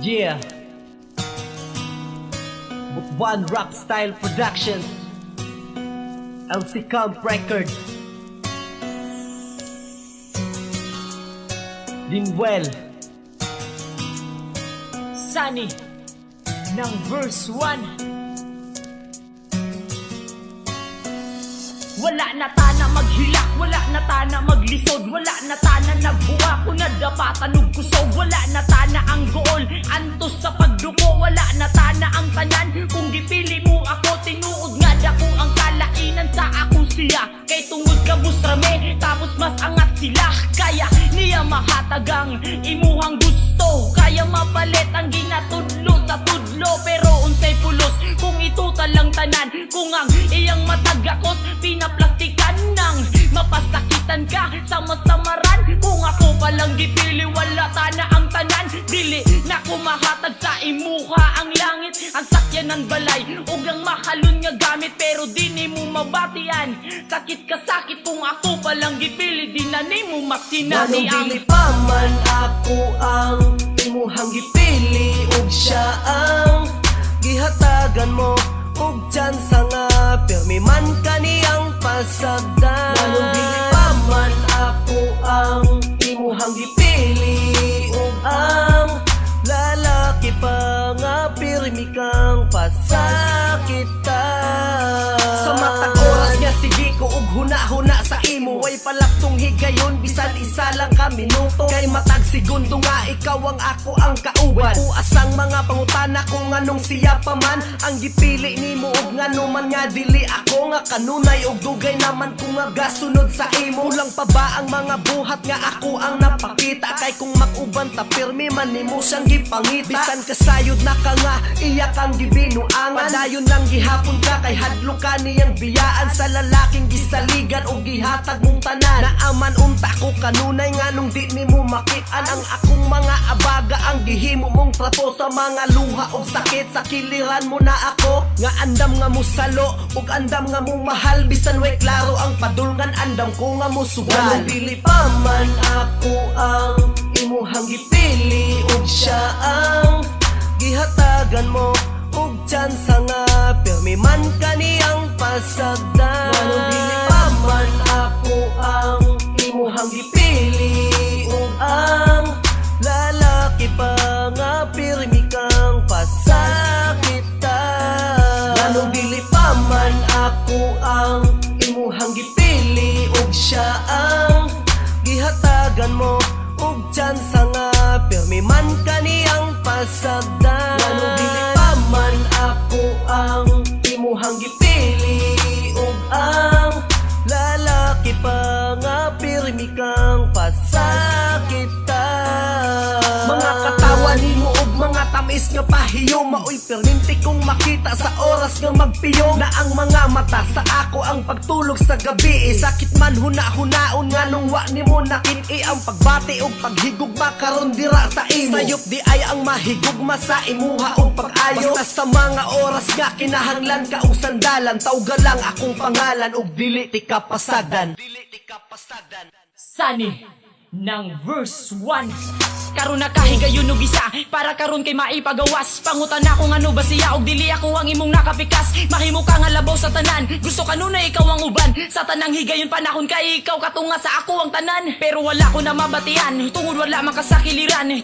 Yeah. One Rock Style Productions. LC Camp Records. Dinwell. Sunny ng verse 1 Wala na tana maghilak, wala na tana maglisod Wala na tana nagbuwa ko nadapatan og tungod ka busrame, tapos mas angat sila. Kaya niya mahatagang imuhang gusto. Kaya mapalit ang ginatudlo sa tudlo Pero unsay pulos? Kung itutal lang tanan Kung ang iyang matagakos pinaplastikan nang Mapasakitan ka. Sa masamaran Kung ako palang gipili wala tana ang tanan. Dili na ko mahatag sa imuha ang langit. Ang sakyan ng balay ug ang mahalon nga gamit. Pero di ni mo mabatian. Sakit ka sakit kung ako palang gipili. Di na ni mo masinati Manong pa man ako ang imuhang gipili. Ug siya ang gihatagan mo. Ug tsansa nga pirmi man kaniyang pasagdan pirmi kang pasakitan Sa matag oras nga sige ko ug huna-huna sa imo. Way palaktong higayon bisan isa lang ka minuto Kay matag segundo nga ikaw ang ako ang kauban Uas ang mga pangutana kung anong siya pa man. Ang gipili nimo ug ngano man nga dili ako nga kanunay ug dugay naman kung nga gasunod sa imo. Lang pa ba ang mga buhat nga ako ang napakita? Kay kung makuban ta pirmi man nimo siyang gipangita. Bisan kasayod na ka nga iya kang gibinuangan. Padayon lang gihapon ka kay hadlo ka niyang biyaan. Sa lalaking gisaligan o gihatag mong tanan. Naaman unta ko kanunay nga nung di nimo makitaan Ang akong mga abaga ang gihimo mong trapo Sa mga luha o sakit. Sa kiliran mo na ako Nga andam nga mo salo ug andam nga mo mahal. Bisan way klaro ang padulngan andam ko nga mo sugal. Dili pa man ako ang ug tsansa nga pirmi man kaniyang pasagdan. Manong dili pa man ako ang imuhang gipili ug ang lalaki pa nga pirmi kang pasakitan. Manong dili pa man ako ang imuhang gipili ug siya ang gihatagan mo ug tsansa nga pirmi man kaniyang pasagdan ang imuhang gipili ug ang lalaki pa nga pirmi kang pasakitan Mga katawan nimo tamis nga pahiyo Maoy perminti kong makita sa oras nga magpiyo. Na ang mga mata sa ako ang pagtulog sa gabi. Sakit man huna-hunaon nga nung wa nimo nakit-i. Ang pagbati ug paghigugma karon dira sa imo. Sayop di ay ang mahigugma sa imuha ug pag-ayo. Basta sa mga oras nga kinahanglan ka og sandalan Tawga lang akong pangalan ug dili ti ka pasagdan Dili ti ka pasagdan Sunny ng verse 1 Karon na kahigayon og isa. Para karon kay maipagawas. Pangutan ako nga ano ba siya og dili ako ang imong nakapikas. Mahimo ka nga labaw sa tanan. Gusto ka na ikaw ang uban. Sa tanang higayon panahon kay ikaw katunga sa ako ang tanan. Pero wala ko na mabatian. Tungod wala man ka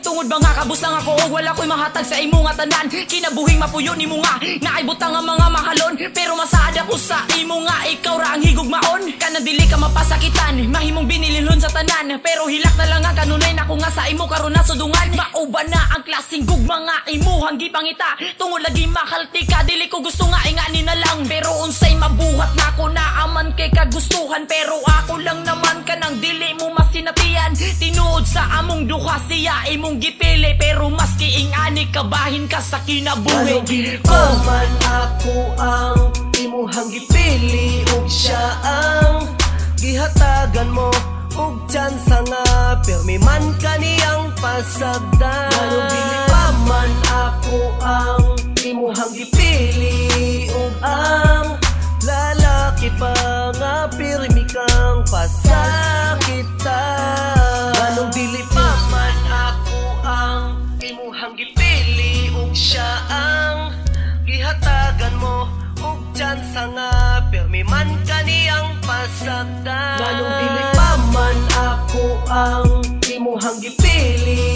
Tungod ba nga kabus lang ako og wala ko'y mahatag sa imo nga tanan. Kinabuhing mapuyon nimo nga. Naibutang ang mga mahalon. Pero masaad ako sa imo nga ikaw ra ang higugmaon Kana dili ka mapasakitan. Mahimong binililhon sa tanan. Pero hilak na lang nga kanunay nako nga sa imo karon na sudungan Mauban na ang klaseng gugma nga imuhang gipangita. Tungod lagi makalti ka dili ko gusto nga ingani na lang. Pero unsay mabuhat na ako na aman kay kagustuhan. Pero ako lang naman ka nang dili mo masinatian. Tinuod sa among duha siya imong gipili. Pero maski ingani kabahin ka sa kinabuhi. Ano dili pa man ako ang imuhang gipili? Ug siya ang gihatagan mo og tsansa nga Pirmi man kaniyang pasagdan Manubili pa man ako ang imuhang gipili og ang lalaki pa nga pirmi kang pasakitan Manubili pa man ako ang imuhang gipili og siya ang gihatagan mo og tsansa nga Pirmi man kaniyang pasagdan ang imuhang gipili